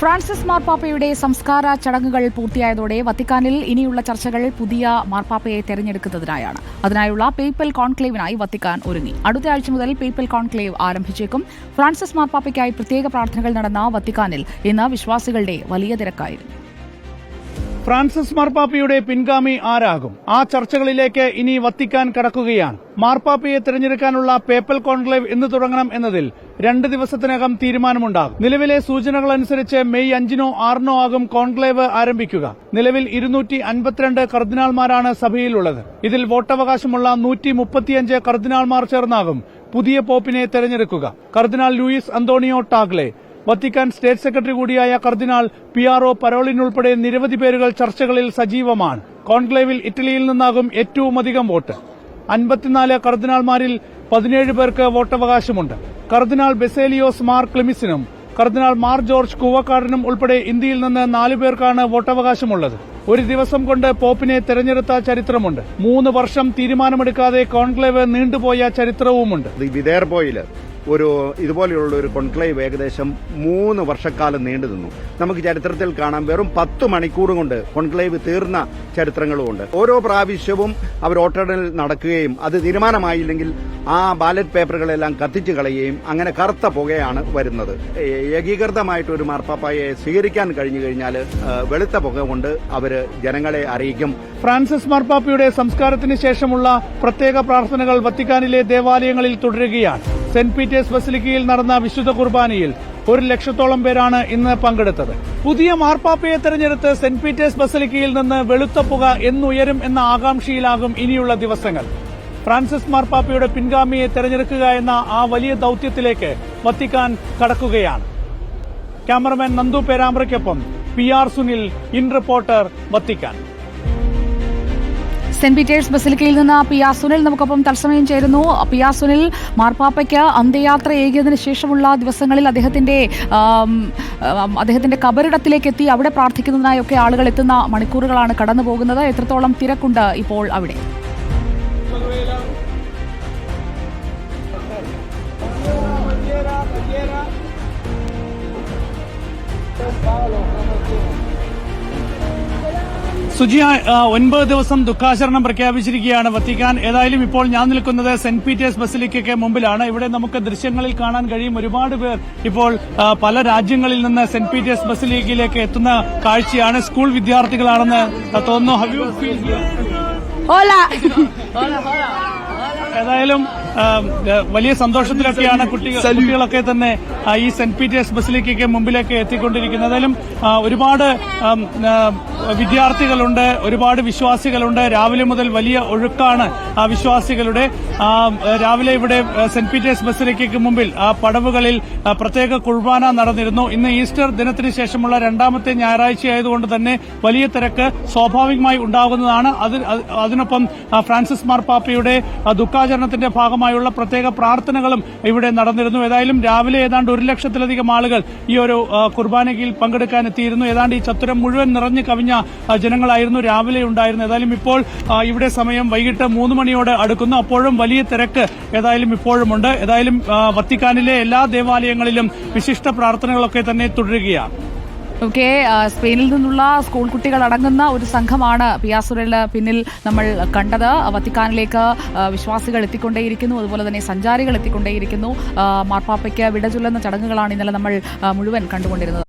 Francis മാർപ്പാപ്പയുടെ സംസ്കാര ചടങ്ങുകൾ പൂർത്തിയായതോടെ വത്തിക്കാനിൽ ഇനിയുള്ള ചർച്ചകൾ പുതിയ മാർപ്പാപ്പയെ തെരഞ്ഞെടുക്കുന്നതിനായാണ്. അതിനായുള്ള പേപ്പൽ കോൺക്ലേവിനായി വത്തിക്കാൻ ഒരുങ്ങി. അടുത്ത ആഴ്ച മുതൽ പേപ്പൽ കോൺക്ലേവ് ആരംഭിച്ചേക്കും. ഫ്രാൻസിസ് മാർപ്പാപ്പയ്ക്കായി പ്രത്യേക പ്രാർത്ഥനകൾ നടന്ന വത്തിക്കാനിൽ ഇന്ന് വിശ്വാസികളുടെ വലിയ തിരക്കായിരുന്നു. ഫ്രാൻസിസ് മാർപ്പാപ്പയുടെ പിൻഗാമി ആരാകും? ആ ചർച്ചകളിലേക്ക് ഇനി വത്തിക്കാൻ കടക്കുകയാണ്. മാർപ്പാപ്പയെ തിരഞ്ഞെടുക്കാനുള്ള പേപ്പൽ കോൺക്ലേവ് എന്ന് തുടങ്ങണം എന്നതിൽ രണ്ട് ദിവസത്തിനകം തീരുമാനമുണ്ടാകും. നിലവിലെ സൂചനകൾ അനുസരിച്ച് മെയ് അഞ്ചിനോ ആറിനോ ആകും കോൺക്ലേവ് ആരംഭിക്കുക. നിലവിൽ ഇരുന്നൂറ്റി അൻപത്തിരണ്ട് കർദിനാൾമാരാണ് സഭയിലുള്ളത്. ഇതിൽ വോട്ടവകാശമുള്ള നൂറ്റി മുപ്പത്തിയഞ്ച് കർദിനാൾമാർ ചേർന്നാകും പുതിയ പോപ്പിനെ തെരഞ്ഞെടുക്കുക. കർദിനാൾ Luis Antonio Tagle Vatican state secretary കൂടിയായ കർദിനാൾ പി ആർ ഒ പരോളിൻ ഉൾപ്പെടെ നിരവധി പേരുകൾ ചർച്ചകളിൽ സജീവമാണ്. കോൺക്ലേവിൽ ഇറ്റലിയിൽ നിന്നാകും ഏറ്റവുമധികം വോട്ട്. അൻപത്തിനാല് കർദിനാൾമാരിൽ പതിനേഴ് പേർക്ക് വോട്ടവകാശമുണ്ട്. കർദിനാൾ ബെസേലിയോസ് മാർ ക്ലിമിസിനും കർദിനാൾ മാർ ജോർജ് കൂവക്കാടനും ഉൾപ്പെടെ ഇന്ത്യയിൽ നിന്ന് നാലു പേർക്കാണ് വോട്ടവകാശമുള്ളത്. ഒരു ദിവസം കൊണ്ട് പോപ്പിനെ തെരഞ്ഞെടുത്ത ചരിത്രമുണ്ട്. മൂന്ന് വർഷം തീരുമാനമെടുക്കാതെ കോൺക്ലേവ് നീണ്ടുപോയ ചരിത്രവുമുണ്ട്. ഒരു ഇതുപോലെയുള്ള ഒരു കോൺക്ലേവ് ഏകദേശം മൂന്ന് വർഷക്കാലം നീണ്ടു നിന്നു. നമുക്ക് ചരിത്രത്തിൽ കാണാം വെറും പത്ത് മണിക്കൂർ കൊണ്ട് കോൺക്ലേവ് തീർന്ന ചരിത്രങ്ങളുമുണ്ട്. ഓരോ പ്രാവശ്യവും അവർ വോട്ടെണ്ണൽ നടക്കുകയും അത് തീരുമാനമായില്ലെങ്കിൽ ആ ബാലറ്റ് പേപ്പറുകളെല്ലാം കത്തിച്ചു കളയുകയും അങ്ങനെ കറുത്ത പുകയാണ് വരുന്നത്. ഏകീകൃതമായിട്ട് ഒരു മാർപ്പാപ്പായെ സ്വീകരിക്കാൻ കഴിഞ്ഞു കഴിഞ്ഞാൽ വെളുത്ത പുക കൊണ്ട് അവർ ജനങ്ങളെ അറിയിക്കും. ഫ്രാൻസിസ് മാർപ്പാപ്പയുടെ സംസ്കാരത്തിന് ശേഷമുള്ള പ്രത്യേക പ്രാർത്ഥനകൾ വത്തിക്കാനിലെ ദേവാലയങ്ങളിൽ തുടരുകയാണ്. സെന്റ് പീറ്റേഴ്സ് ബസിലിക്കയിൽ നടന്ന വിശുദ്ധ കുർബാനയിൽ ഒരു ലക്ഷത്തോളം പേരാണ് ഇന്ന് പങ്കെടുത്തത്. പുതിയ മാർപ്പാപ്പയെ തെരഞ്ഞെടുത്ത് സെന്റ് പീറ്റേഴ്സ് ബസിലിക്കയിൽ നിന്ന് വെളുത്ത പുക എന്നുയരും എന്ന ആകാംക്ഷയിലാകും ഇനിയുള്ള ദിവസങ്ങൾ. ഫ്രാൻസിസ് മാർപ്പാപ്പയുടെ പിൻഗാമിയെ തെരഞ്ഞെടുക്കുക എന്ന ആ വലിയ ദൌത്യത്തിലേക്ക് വത്തിക്കാൻ കടക്കുകയാണ്. Cameraman Nandu പേരാമ്പ്രയ്ക്കൊപ്പം P R Sunil in reporter Vatican. Saint Peter's ബസിലിക്കയിൽ നിന്ന് പി ആർ സുനിൽ നമുക്കൊപ്പം തത്സമയം ചേരുന്നു. പി ആർ സുനിൽ മാർപ്പാപ്പയ്ക്ക് അന്ത്യയാത്ര ഏകിയതിന് ശേഷമുള്ള ദിവസങ്ങളിൽ അദ്ദേഹത്തിന്റെ അദ്ദേഹത്തിന്റെ കബറിടത്തിലേക്ക് എത്തി അവിടെ പ്രാർത്ഥിക്കുന്നതിനായൊക്കെ ആളുകൾ എത്തുന്ന മണിക്കൂറുകളാണ് കടന്നു പോകുന്നത് എത്രത്തോളം തിരക്കുണ്ട് ഇപ്പോൾ അവിടെ? സുജിയ ആ, ഒൻപത് ദിവസം ദുഃഖാചരണം പ്രഖ്യാപിച്ചിരിക്കുകയാണ് വത്തിക്കാൻ. ഏതായാലും ഇപ്പോൾ ഞാൻ നിൽക്കുന്നത് സെന്റ് പീറ്റേഴ്സ് ബസിലിക്കയ്ക്ക് മുമ്പിലാണ്. ഇവിടെ നമുക്ക് ദൃശ്യങ്ങളിൽ കാണാൻ കഴിയും. ഒരുപാട് പേർ ഇപ്പോൾ പല രാജ്യങ്ങളിൽ നിന്ന് സെന്റ് പീറ്റേഴ്സ് ബസിലിക്കയിലേക്ക് എത്തുന്ന കാഴ്ചയാണ് സ്കൂൾ വിദ്യാർത്ഥികളാണെന്ന് തോന്നുന്നു. ഏതായാലും വലിയ സന്തോഷത്തിലൊക്കെയാണ് കുട്ടികൾ കുട്ടികളൊക്കെ തന്നെ ഈ സെന്റ് പീറ്റേഴ്സ് ബസിലേക്കൊക്കെ മുമ്പിലേക്ക് എത്തിക്കൊണ്ടിരിക്കുന്നത്. അതിലും ഒരുപാട് വിദ്യാർത്ഥികളുണ്ട് ഒരുപാട് വിശ്വാസികളുണ്ട്. രാവിലെ മുതൽ വലിയ ഒഴുക്കാണ് ആ വിശ്വാസികളുടെ. രാവിലെ ഇവിടെ സെന്റ് പീറ്റേഴ്സ് ബസിലേക്ക് മുമ്പിൽ ആ പടവുകളിൽ പ്രത്യേക കുർബാന നടന്നിരുന്നു. ഇന്ന് ഈസ്റ്റർ ദിനത്തിന് ശേഷമുള്ള രണ്ടാമത്തെ ഞായറാഴ്ചയായതുകൊണ്ട് തന്നെ വലിയ തിരക്ക് സ്വാഭാവികമായി ഉണ്ടാകുന്നതാണ്. അത് അത് അതിനൊപ്പം ഫ്രാൻസിസ് മാർപ്പാപ്പയുടെ പാപ്പയുടെ ദുഃഖാചരണത്തിന്റെ ഭാഗമായുള്ള പ്രത്യേക പ്രാർത്ഥനകളും ഇവിടെ നടന്നിരുന്നു. ഏതായാലും രാവിലെ ഏതാണ്ട് ഒരു ലക്ഷത്തിലധികം ആളുകൾ ഈ ഒരു കുർബാനയ്ക്കിൽ പങ്കെടുക്കാൻ എത്തിയിരുന്നു ഏതാണ്ട് ഈ ചത്തുരം മുഴുവൻ നിറഞ്ഞു കവിഞ്ഞ ജനങ്ങളായിരുന്നു രാവിലെ ഉണ്ടായിരുന്നത്. ഏതായാലും ഇപ്പോൾ ഇവിടെ സമയം വൈകിട്ട് മൂന്ന് മണിയോട് അടുക്കുന്നു. അപ്പോഴും വലിയ തിരക്ക് ഏതായാലും ഇപ്പോഴുമുണ്ട്. ഏതായാലും വത്തിക്കാനിലെ എല്ലാ ദേവാലയങ്ങളിലും വിശിഷ്ട പ്രാർത്ഥനകളൊക്കെ തന്നെ തുടരുകയാണ്. ഓക്കെ സ്പെയിനിൽ നിന്നുള്ള സ്കൂൾ കുട്ടികൾ അടങ്ങുന്ന ഒരു സംഘമാണ് പിയാസുരയുടെ പിന്നിൽ നമ്മൾ കണ്ടത്. വത്തിക്കാനിലേക്ക് വിശ്വാസികൾ എത്തിക്കൊണ്ടേയിരിക്കുന്നു. അതുപോലെ തന്നെ സഞ്ചാരികൾ എത്തിക്കൊണ്ടേയിരിക്കുന്നു. മാർപ്പാപ്പയ്ക്ക് വിട ചൊല്ലുന്ന ചടങ്ങുകളാണ് ഇന്നലെ നമ്മൾ മുഴുവൻ കണ്ടുകൊണ്ടിരുന്നത്.